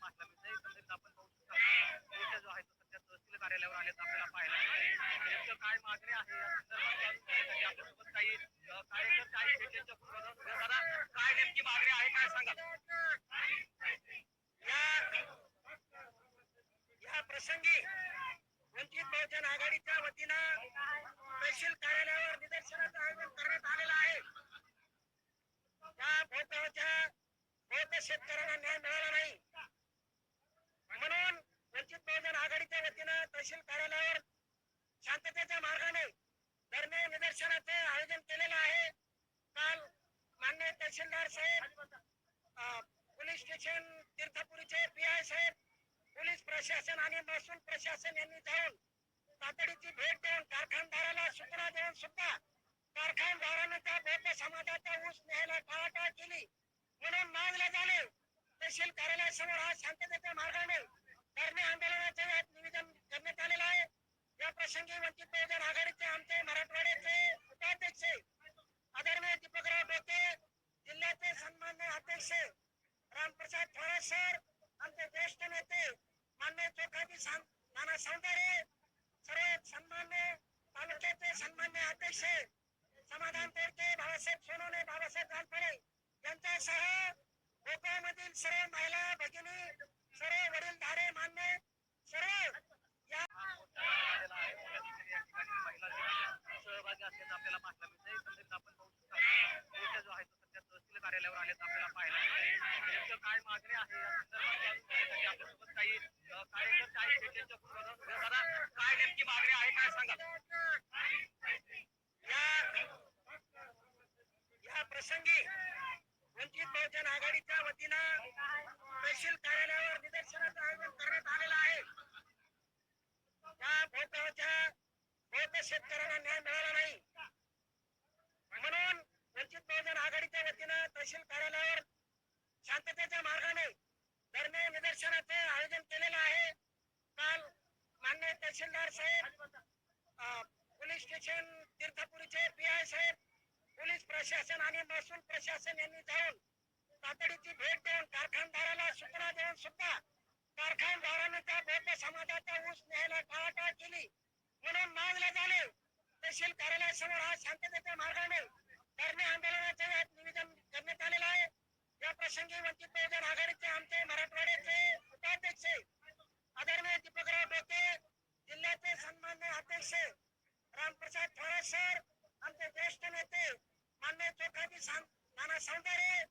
पाहायला मिळते एकंदरीत आपण पाहू शकता जो आहे तो सध्या तहसील कार्यालयावर आल्याचं आपल्याला पाहायला मिळते काय मागणी आहे या संदर्भात आपल्यासोबत काही कार्यकर्ते आहेत दादा काय नेमकी मागणी आहे काय सांगा या प्रसंगी वंचित बहुजन आघाडीच्या वतीनं तहसील कार्यालयावर निदर्शनाचं आयोजन करण्यात आलेलं आहे या भोगावच्या शेतकऱ्यांना न्याय मिळावा नाही म्हणून वंचित बहुजन आघाडीच्या वतीनं तहसील कार्यालयावर शांततेच्या मार्गाने धरणे निदर्शनाचे आयोजन केलेलं आहे. काल मान्य तहसीलदार साहेब पोलीस स्टेशन तीर्थपुरीचे पी आय साहेब पोलीस प्रशासन आणि महसूल प्रशासन यांनी जाऊन तातडीची भेट देऊन कारखानदाराला सूचना देऊन सुद्धा कारखानदाराने त्या बौद्ध समाजाचा ऊस न्यायला टाळाटाळ केली. म्हणून मागले झाले तहसील कार्यालयासमोर आज शांततेच्या मार्गाने धरणे आंदोलनाचे यात निवेदन करण्यात आलेलं आहे या प्रसंगी वंचित बहुजन आघाडीचे आमचे मराठवाड्याचे उपाध्यक्ष आदरणीय दीपकराव डोके जिल्ह्याचे सन्मान्य अध्यक्ष रामप्रसाद थोरात सर आमचे ज्येष्ठ नेते मान्य चोखाजी सां- नाना सौंदर्य सर्व सन्मान्य तालुक्याचे सन्मान्य अध्यक्ष समाधान तोडके सोनवणे बाबासाहेब जानपडे यांच्यासह गोकुळमधील सर्व महिला भगिनी सर्व वडीलधारे मान्य सर्व या सहभागी असल्याचं आपल्याला पाहायला आपण पाहू शकता जो आहे तो सध्या तहसील कार्यालयावर आल्याचं आपल्याला पाहायला मिळते काय मागणी आहे? या संदर्भात आपल्यासोबत काही कार्यकर्ते आहेत दादा काय नेमकी मागणी आहे काय सांगा या या प्रसंगी वंचित बहुजन आघाडीच्या वतीनं तहसील कार्यालयावर निदर्शनाचं आयोजन करण्यात आलेलं आहे. या भोगावच्या बौद्ध शेतकऱ्यांना न्याय मिळाला नाही. म्हणून वंचित बहुजन आघाडीच्या वतीनं तहसील कार्यालयावर शांततेच्या मार्गाने धरणे निदर्शनाचे आयोजन केलेलं आहे. काल मान्य तहसीलदार साहेब पोलीस स्टेशन तीर्थपुरीचे पी आय साहेब पोलीस प्रशासन आणि महसूल प्रशासन यांनी जाऊन तातडीची भेट देऊन कारखानदाराला सूचना देऊन सुद्धा कारखानदाराने त्या बौद्ध समाजाचा ऊस न्यायला टाळाटाळ केली. म्हणून मागले झाले. तहसील कार्यालयासमोर आज शांततेच्या मार्गाने धरणे आंदोलनाचे निवेदन करण्यात आलेलं आहे. या प्रसंगी वंचित बहुजन आघाडीचे आमचे मराठवाड्याचे उपाध्यक्ष आदरणीय दीपकराव डोके जिल्ह्याचे सन्मान्य अध्यक्ष रामप्रसाद थोरात सर मान्य चोखाजी सां- नाना सौंदर्य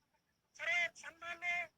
सर्व सन्मान्य